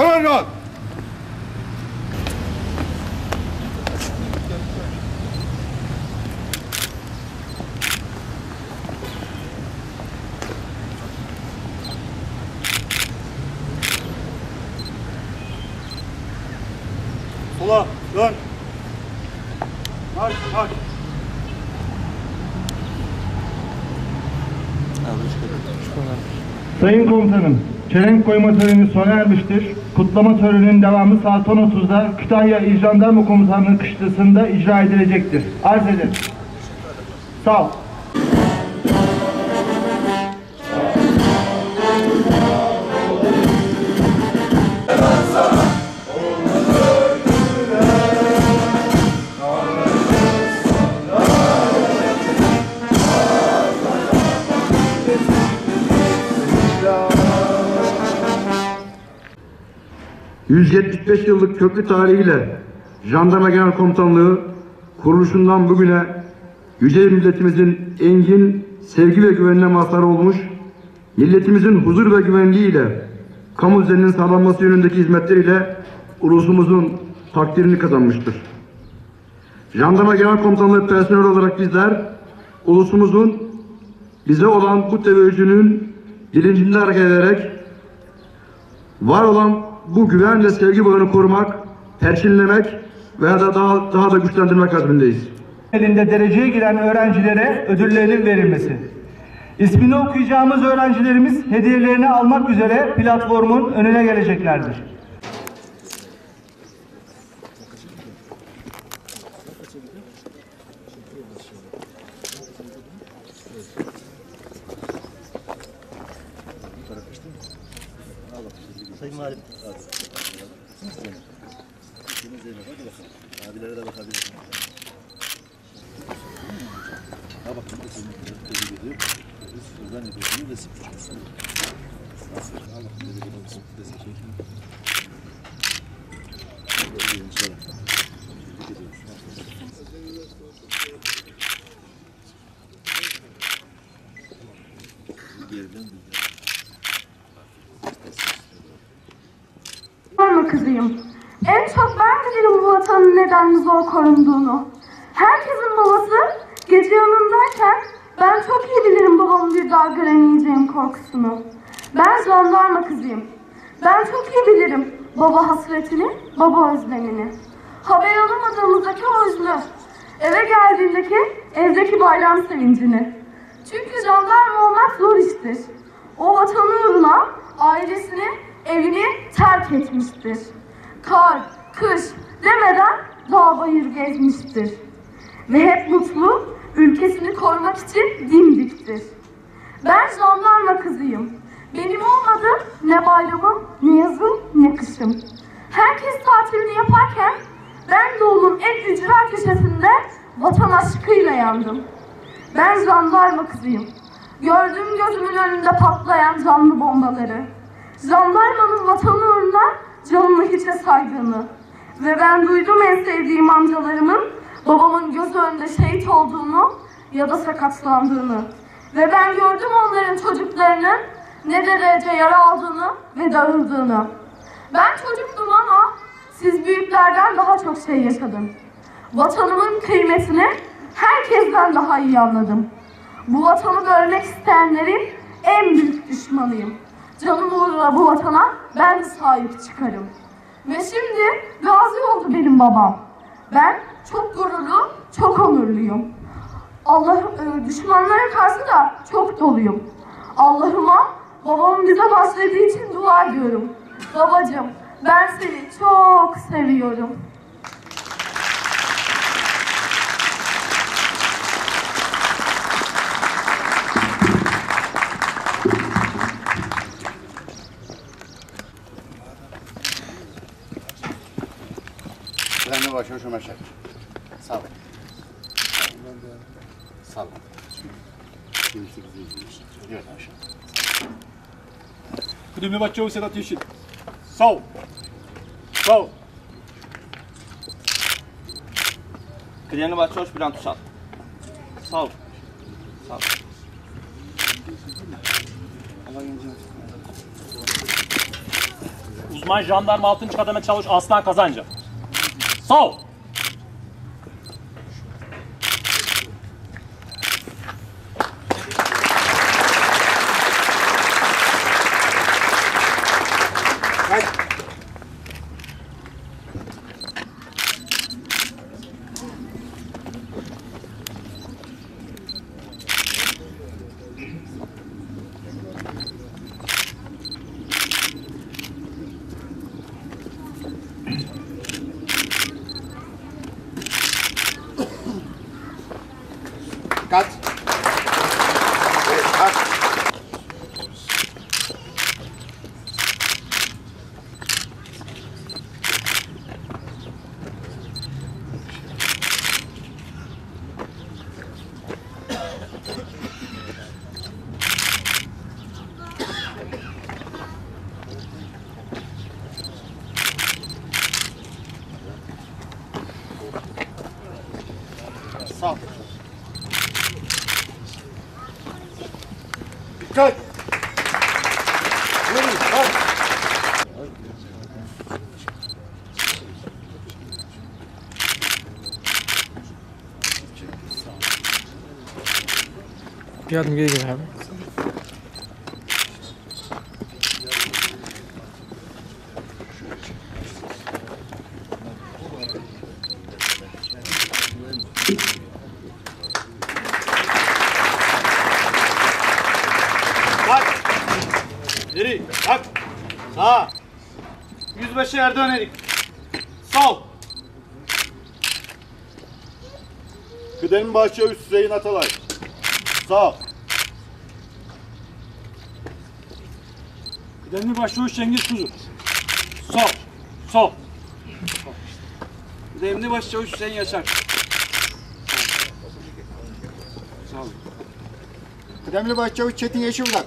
Hemen rahat. Sola dön. Marş marş. Sayın komutanım, çelenk koyma töreni sona ermiştir. Kutlama töreninin devamı saat 10.30'da Kütahya İl Jandarma Komutanlığı kışlasında icra edilecektir. Arz ederim. Sağ ol. ...175 yıllık köklü tarihiyle Jandarma Genel Komutanlığı kuruluşundan bugüne yüce milletimizin engin sevgi ve güvenine mazhar olmuş, milletimizin huzur ve güvenliğiyle kamu düzeninin sağlanması yönündeki hizmetleriyle ulusumuzun takdirini kazanmıştır. Jandarma Genel Komutanlığı personeli olarak bizler ulusumuzun bize olan bu teveccühünün bilincinde hareket ederek var olan bu güven ve sevgi bağını korumak, perçinlemek veya da daha, daha da güçlendirmek azmindeyiz. elinde dereceye giren öğrencilere ödüllerinin verilmesi. İsmini okuyacağımız öğrencilerimiz hediyelerini almak üzere platformun önüne geleceklerdir. Ha bak burada senin tebrik ediyor. Biz buradan ediyorsun resim. Nasıl? Ha bak tebrik ediyorsun. Resim çekin. Ediyorum. Kızıyım. En çok ben bilirim bu vatanın neden zor korunduğunu. Herkesin babası gece yanındayken ben çok iyi bilirim babamın bir daha göremeyeceğim korkusunu. Ben jandarma kızıyım. Ben çok iyi bilirim baba hasretini, baba özlemini. Haber alamadığımızdaki o üzlü. Eve geldiğindeki evdeki bayram sevincini. Çünkü jandarma olmak zor iştir. O vatan uğruna ailesini, evini terk etmiştir. Kar, kış demeden dağ bayır gezmiştir. Ve hep mutlu, ülkesini korumak için dimdiktir. Ben jandarma kızıyım. Benim olmadı ne bayramım, ne yazım, ne kışım. Herkes tatilini yaparken ben doğunun en ücra köşesinde vatan aşkıyla yandım. Ben jandarma kızıyım. Gördüm gözümün önünde patlayan canlı bombaları. Jandarmanın vatan uğruna canını hiçe saydığını. Ve ben duydum en sevdiğim amcalarımın babamın göz önünde şehit olduğunu ya da sakatlandığını. Ve ben gördüm onların çocuklarının ne derece yara aldığını ve dağıldığını. Ben çocuktum ama siz büyüklerden daha çok şey yaşadım. Vatanımın kıymetini herkesten daha iyi anladım. Bu vatanı bölmek isteyenlerin en büyük düşmanıyım. Canım uğruna bu vatana ben sahip çıkarım. Ve şimdi gazi oldu benim babam. Ben çok gururlu, çok onurluyum. Allah e, düşmanlara karşı da çok doluyum. Allah'ıma babamın bize bahsettiği için dua ediyorum. Babacığım ben seni çok seviyorum. Trenle başa şu meşek. Sağ ol. Sağ ol. Evet aşağı. Kıdemli Başçavuş Sedat Yeşil. Sağ ol. Sağ ol. Kıdemli Başçavuş Bülent Uşak. Sağ ol. Sağ ol. Uzman jandarma 6. kademe çavuş Aslan Kazancı. Sol. Sağ. Dikkat. Yürü, kalk. Bir adım geri gel abi. Erdoğan Erik. Sol. Kıdem Başçavuş Hüseyin Atalay. Sağ. Kıdemli Başçavuş Cengiz Kuzu. Sol. Sol. Kıdemli Başçavuş Hüseyin Yaşar. Kıdemli Başçavuş Çetin Yeşildak.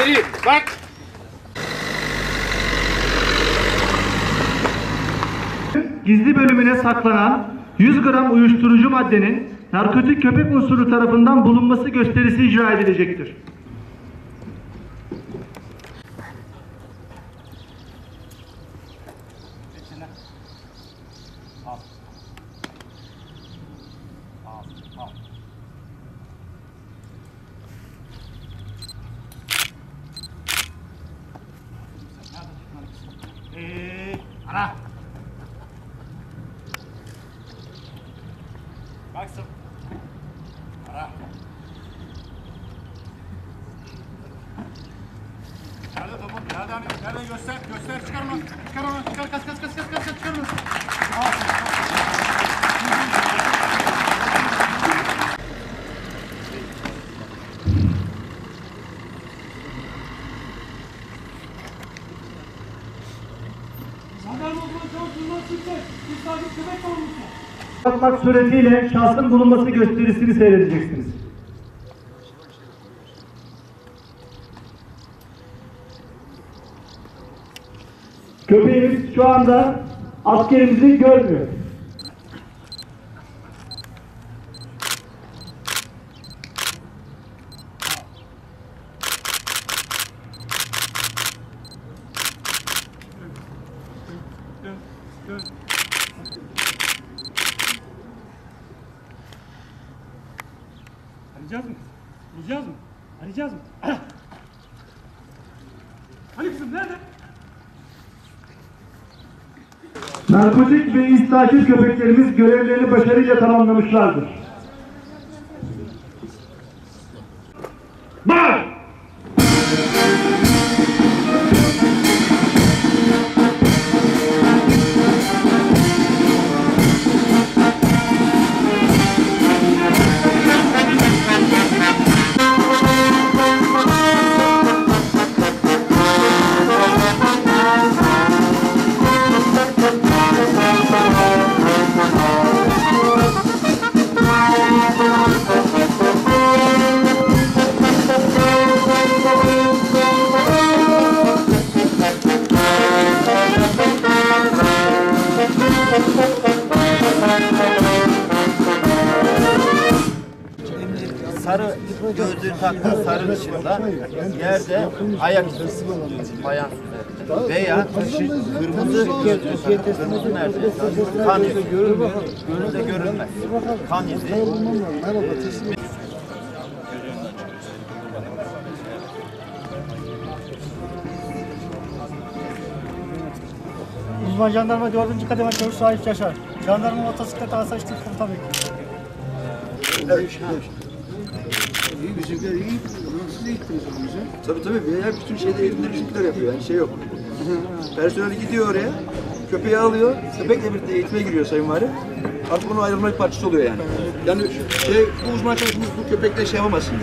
İleri. Bak. Gizli bölümüne saklanan 100 gram uyuşturucu maddenin narkotik köpek unsuru tarafından bulunması gösterisi icra edilecektir. Baksın. Nerede hani? Nerede göster? Göster çıkarma. Çıkarma. Çıkar kaç kaç kaç kaç kaç kaç çıkarma. Atmak suretiyle şahsın bulunması gösterisini seyredeceksiniz. Köpeğimiz şu anda askerimizi görmüyor. Arayacağız mı? Arayacağız mı? Arayacağız mı? Hani kızım nerede? Narkotik ve istahkil köpeklerimiz görevlerini başarıyla tamamlamışlardır. sarı gözlüğü taktığı sarı dışında yerde ayak izi bayan veya kırmızı gözlüğü kırmızı nerede kan izi görünmez. Gözünde görünmez. Kan izi. Uzman jandarma 4. kademe çavuş Sahip Yaşar. Jandarma motosiklet asayiş Türk komutanı. İyi bizimkiler iyi. Siz de gittiniz bize. Tabii tabii. Her bütün şeyde elimde bizimkiler yapıyor. Yani şey yok. Personel gidiyor oraya. Köpeği alıyor. Köpekle birlikte eğitime giriyor Sayın Vali. Artık onun ayrılma bir parçası oluyor yani. Yani şey, bu uzman çalışmamız bu köpekle şey yapamazsın.